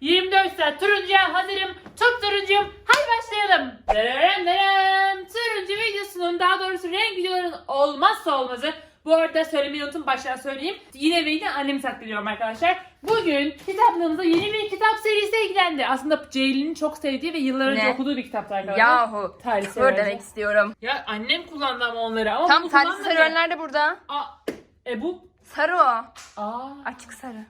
24 saat turuncuya hazırım. Çok turuncuyum. Hadi başlayalım. Derem derem. Turuncu videosunun daha doğrusu renk videoların olmazsa olmazı. Bu arada söylemeyi unuttum baştan söyleyeyim. Yine ve yine annemi saklıyorum arkadaşlar. Bugün kitaplığımıza yeni bir kitap serisi eklendi. Aslında Ceylin'in çok sevdiği ve yıllar önce Ne? okuduğu bir kitaptı arkadaşlar. Yahu. Tarih Küfür severler. demek istiyorum. Ya annem kullandı ama onları ama Tam bunu sadece kullanmadı. de burada. Aa, e bu Sarı o. Aa, Açık sarı.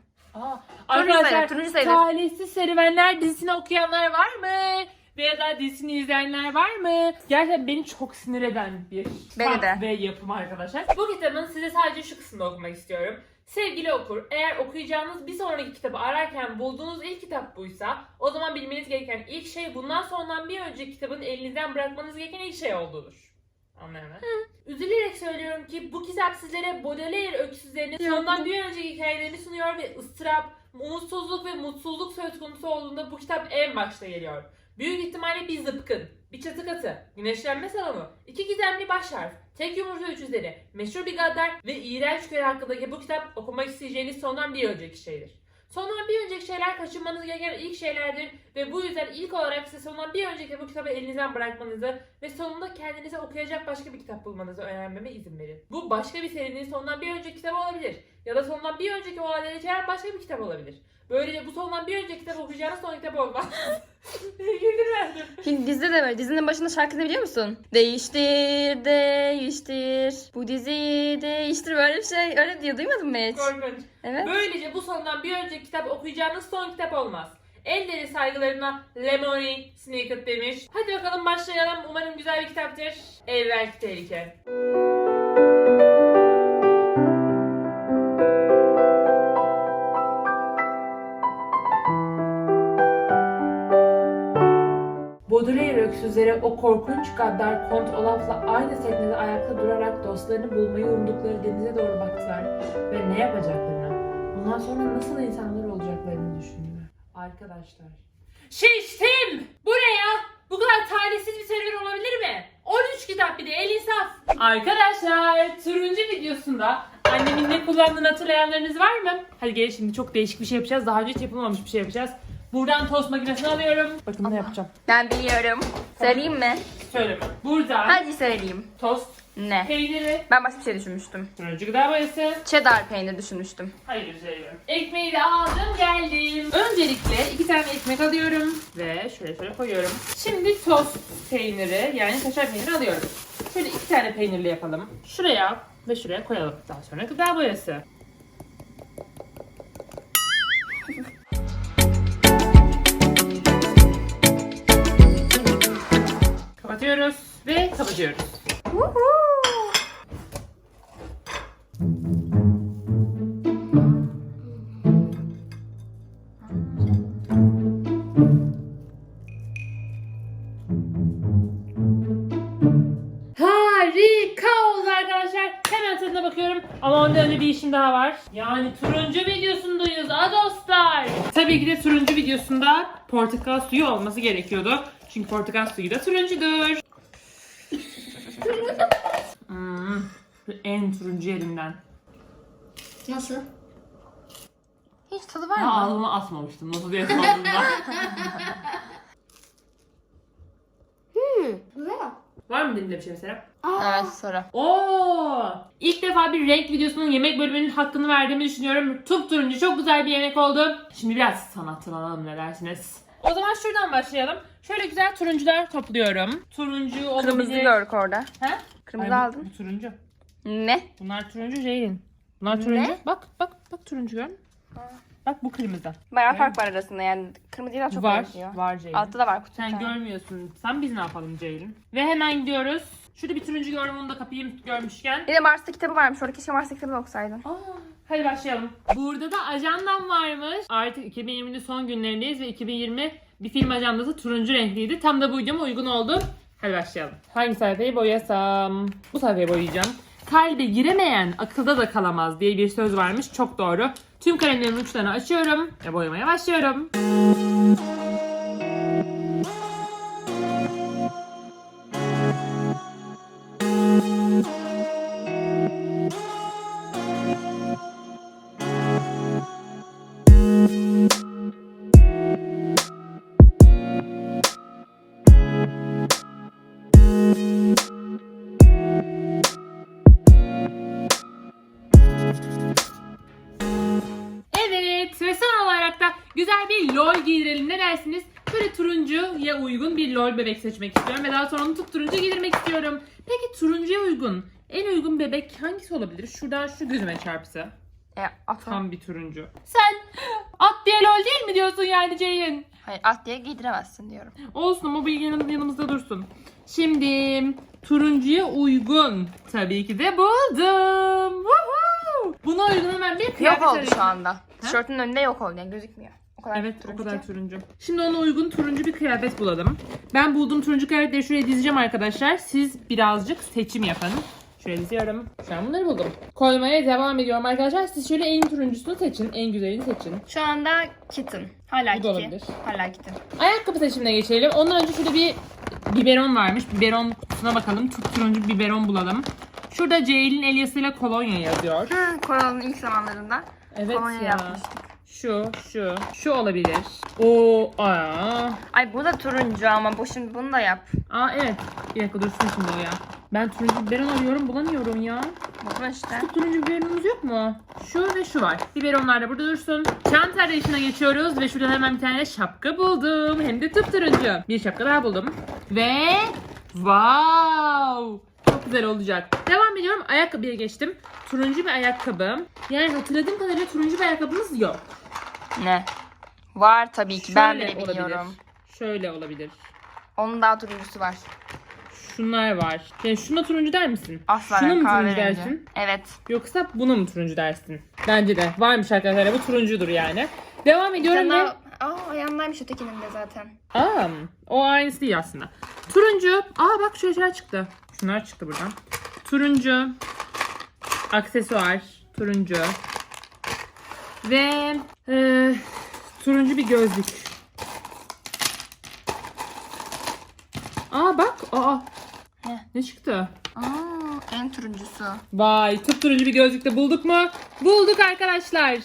Arkadaşlar turuncu sayılır. Talihsiz Serüvenler dizisini okuyanlar var mı? Veya da dizisini izleyenler var mı? Gerçekten beni çok sinir eden bir Beni kitap de. ve yapım arkadaşlar. Bu kitabın size sadece şu kısmını okumak istiyorum. Sevgili okur, eğer okuyacağınız bir sonraki kitabı ararken bulduğunuz ilk kitap buysa o zaman bilmeniz gereken ilk şey bundan sonradan bir önceki kitabın elinizden bırakmanız gereken ilk şey olduğudur. Anladın mı? Üzülerek söylüyorum ki bu kitap sizlere Baudelaire öyküsüzlerinin sondan bir önceki hikayelerini sunuyor ve ıstırap, umutsuzluk ve mutsuzluk söz konusu olduğunda bu kitap en başta geliyor. Büyük ihtimalle bir zıpkın, bir çatı katı, güneşlenme salonu, iki gizemli baş harf, tek yumurta üç üzeri, meşhur bir gaddar ve iğrenç köy hakkındaki bu kitap okumak isteyeceğiniz sondan bir önceki şeydir. Sondan bir önceki şeyler kaçınmanız gereken ilk şeylerdir ve bu yüzden ilk olarak size sondan bir önceki bu kitabı elinizden bırakmanızı ve sonunda kendinize okuyacak başka bir kitap bulmanızı öğrenmeme izin verin. Bu başka bir serinin sondan bir önceki kitabı olabilir ya da sondan bir önceki olayları içeren başka bir kitap olabilir. Böylece bu sondan bir önceki kitap okuyacağınız son kitap olmaz. Güldürmedim. Şimdi dizide de böyle. Dizinin başında şarkısını biliyor musun? Değiştir, değiştir. Bu diziyi değiştir. Böyle bir şey. Öyle diyor. Duymadın mı hiç? Korkunç. Evet. Böylece bu sondan bir önceki kitap okuyacağınız son kitap olmaz. Elleri saygılarına Lemony Snicket demiş. Hadi bakalım başlayalım. Umarım güzel bir kitaptır. Evvelki tehlike. Baudelaire öksüzleri o korkunç gaddar Kont Olaf'la aynı teknede ayakta durarak dostlarını bulmayı umdukları denize doğru baktılar ve ne yapacaklarını, bundan sonra nasıl insanlar olacaklarını düşündüler. Arkadaşlar. Şiştim! Bu ne ya? Bu kadar talihsiz bir serüven olabilir mi? 13 kitap bir de el insaf. Arkadaşlar turuncu videosunda annemin ne kullandığını hatırlayanlarınız var mı? Hadi gelin şimdi çok değişik bir şey yapacağız. Daha önce hiç yapılmamış bir şey yapacağız. Buradan tost makinesini alıyorum. Bakın ne yapacağım. Ben biliyorum. Söyleyeyim mi? Söyleme. Buradan Hadi söyleyeyim. tost Ne? peyniri, Ben başka bir şey düşünmüştüm. turuncu gıda boyası. Cheddar peynir düşünmüştüm. Hayır söylüyorum. Ekmeği de aldım geldim. Öncelikle iki tane ekmek alıyorum ve şöyle şöyle koyuyorum. Şimdi tost peyniri yani kaşar peyniri alıyorum. Şöyle iki tane peynirli yapalım. Şuraya ve şuraya koyalım. Daha sonra gıda boyası. Kapatıyoruz ve kapatıyoruz. Harika Ama ondan önce bir işim daha var. Yani turuncu videosundayız ha dostlar. Tabii ki de turuncu videosunda portakal suyu olması gerekiyordu. Çünkü portakal suyu da turuncudur. Hmm, en turuncu yerinden. Nasıl? Hiç tadı var Ya mı? ağzıma asmamıştım. Nasıl diye sordum da. Güzel. Var mı dilinde bir şey mesela? Evet sonra. Oo! İlk defa bir renk videosunun yemek bölümünün hakkını verdiğimi düşünüyorum. Tup turuncu çok güzel bir yemek oldu. Şimdi biraz sanatlanalım ne dersiniz? O zaman şuradan başlayalım. Şöyle güzel turuncular topluyorum. Turuncu olabilir. Kırmızı gördük orada. He? Kırmızı Ay, bu- aldın. Bu turuncu. Ne? Bunlar turuncu Ceylin. Bunlar Ne? turuncu. Bak bak bak turuncu gör. Bak bu kırmızı. Bayağı fark var arasında yani. Kırmızıyla çok var. benziyor. Var Ceylin. Altta da var kutu. Sen görmüyorsun. Sen biz ne yapalım Ceylin? Ve hemen gidiyoruz. Şurada bir turuncu gördüm onu da kapayım görmüşken. Bir de Mars'ta kitabı varmış. Orada keşke Mars'ta kitabı okusaydın. Aa, hadi başlayalım. Burada da ajandam varmış. Artık 2020'nin son günlerindeyiz ve 2020 bir film ajandası turuncu renkliydi. Tam da bu videoma uygun oldu. Hadi başlayalım. Hangi sayfayı boyasam? Bu sayfayı boyayacağım. Kalbe giremeyen akılda da kalamaz diye bir söz varmış. Çok doğru. Tüm kalemlerin uçlarını açıyorum ve boyamaya başlıyorum. Bir lol giydirelim. Ne dersiniz? Böyle turuncuya uygun bir lol bebek seçmek istiyorum ve daha sonra onu turuncu giydirmek istiyorum. Peki turuncuya uygun en uygun bebek hangisi olabilir? Şuradan şu gözüme çarpsa. E, at. Tam bir turuncu. Sen at diye lol değil mi diyorsun yani Ceylin? Hayır at diye giydiremezsin diyorum. Olsun ama bilgi yanım- yanımızda dursun. Şimdi turuncuya uygun tabii ki de buldum. Woohoo! Buna uygun hemen bir Yok kıyafet oldu arayayım. şu anda. Tişörtün önünde yok oldu yani gözükmüyor. O kadar Evet o turuncu kadar ki. turuncu. Şimdi ona uygun turuncu bir kıyafet bulalım. Ben bulduğum turuncu kıyafetleri şuraya dizeceğim arkadaşlar. Siz birazcık seçim yapın. Şuraya diziyorum. Şu an bunları buldum. Koymaya devam ediyorum arkadaşlar. Siz şöyle en turuncusunu seçin. En güzelini seçin. Şu anda kitten. Hala Bu da olabilir. Hala kitten. Ayakkabı seçimine geçelim. Ondan önce şurada bir biberon varmış. Biberon kutusuna bakalım. Tut turuncu bir biberon bulalım. Şurada Ceylin Elias'ıyla kolonya yazıyor. Ha, Koral'ın ilk zamanlarında Evet kolonya ya. yapmıştık. Şu, şu, şu olabilir. O, aa. Ay bu da turuncu ama bu şimdi bunu da yap. Aa evet. Bir dakika dursun şimdi o ya. Ben turuncu biberon arıyorum bulamıyorum ya. Bu işte. Şu turuncu biberonumuz yok mu? Şu ve şu var. Biberonlar da burada dursun. Çanta arayışına geçiyoruz ve şurada hemen bir tane şapka buldum. Hem de turuncu. Bir şapka daha buldum. Ve wow! Çok güzel olacak. Devam ediyorum. Ayakkabıya geçtim. Turuncu bir ayakkabı. Yani hatırladığım kadarıyla turuncu bir ayakkabımız yok. Ne? Var tabii ki ben Şöyle bile olabilir. biliyorum. Şöyle olabilir. Onun daha turuncusu var. Şunlar var. Yani şuna turuncu der misin? Asla Şuna mı turuncu kahverengi. dersin? Evet. Yoksa buna mı turuncu dersin? Bence de. Varmış arkadaşlar. Bu turuncudur yani. Devam ediyorum ve... Sana... Aa ayağındaymış ötekinin de zaten. Aa, o aynısı değil aslında. Turuncu. Aa bak şöyle şeyler çıktı. Şunlar çıktı buradan. Turuncu. Aksesuar. Turuncu. Ve e, turuncu bir gözlük. Aa bak. Aa. Ne? Ne çıktı? Aa en turuncusu. Vay turuncu bir gözlük de bulduk mu? Bulduk arkadaşlar.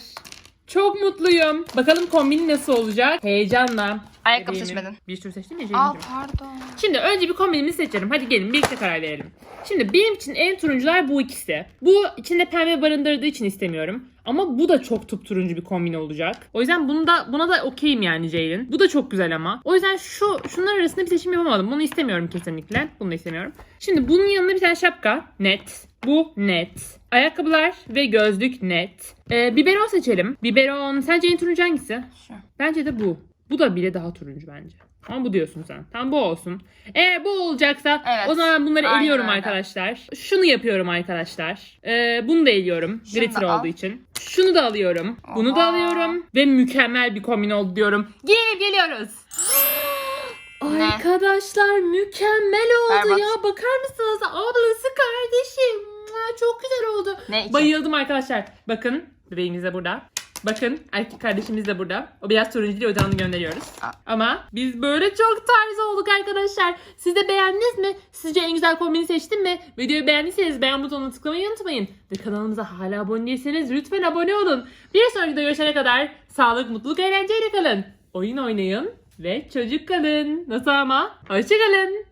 Çok mutluyum. Bakalım kombin nasıl olacak? Heyecanla. Ayakkabı Bebeğimin- seçmedin. Bir sürü seçtim ya Aa pardon. Şimdi önce bir kombinimizi seçelim. Hadi gelin birlikte karar verelim. Şimdi benim için en turuncular bu ikisi. Bu içinde pembe barındırdığı için istemiyorum. Ama bu da çok tup turuncu bir kombin olacak. O yüzden bunu da buna da okeyim yani Ceylin. Bu da çok güzel ama. O yüzden şu şunlar arasında bir seçim yapamadım. Bunu istemiyorum kesinlikle. Bunu da istemiyorum. Şimdi bunun yanında bir tane şapka. Net. Bu net. Ayakkabılar ve gözlük net. Ee, biberon seçelim. Biberon. Sence en turuncu hangisi? Şu. Bence de bu. Bu da bile daha turuncu bence. Ama bu diyorsun sen. Tamam bu olsun. Eğer bu olacaksa Evet. o zaman bunları Aynen eliyorum öyle. arkadaşlar. Şunu yapıyorum arkadaşlar. Ee, bunu da eliyorum. Şunu Glitter da al. olduğu için. Şunu da alıyorum. Bunu da Oha. alıyorum. Ve mükemmel bir kombin oldu diyorum. Giyip geliyoruz. Ne? Arkadaşlar mükemmel oldu Berbat. ya. Bakar mısınız? Ablası kardeşim. Mua, Çok güzel oldu. Ne için? Bayıldım arkadaşlar. Bakın bebeğimiz de burada. Bakın erkek kardeşimiz de burada. O biraz turuncu yüzden onu gönderiyoruz. Ama biz böyle çok tarz olduk arkadaşlar. Siz de beğendiniz mi? Sizce en güzel kombini seçtim mi? Videoyu beğendiyseniz beğen butonuna tıklamayı unutmayın. Ve kanalımıza hala abone değilseniz lütfen abone olun. Bir sonraki videoda görüşene kadar sağlık, mutluluk, eğlenceyle kalın. Oyun oynayın ve çocuk kalın. Nasıl ama? Hoşçakalın.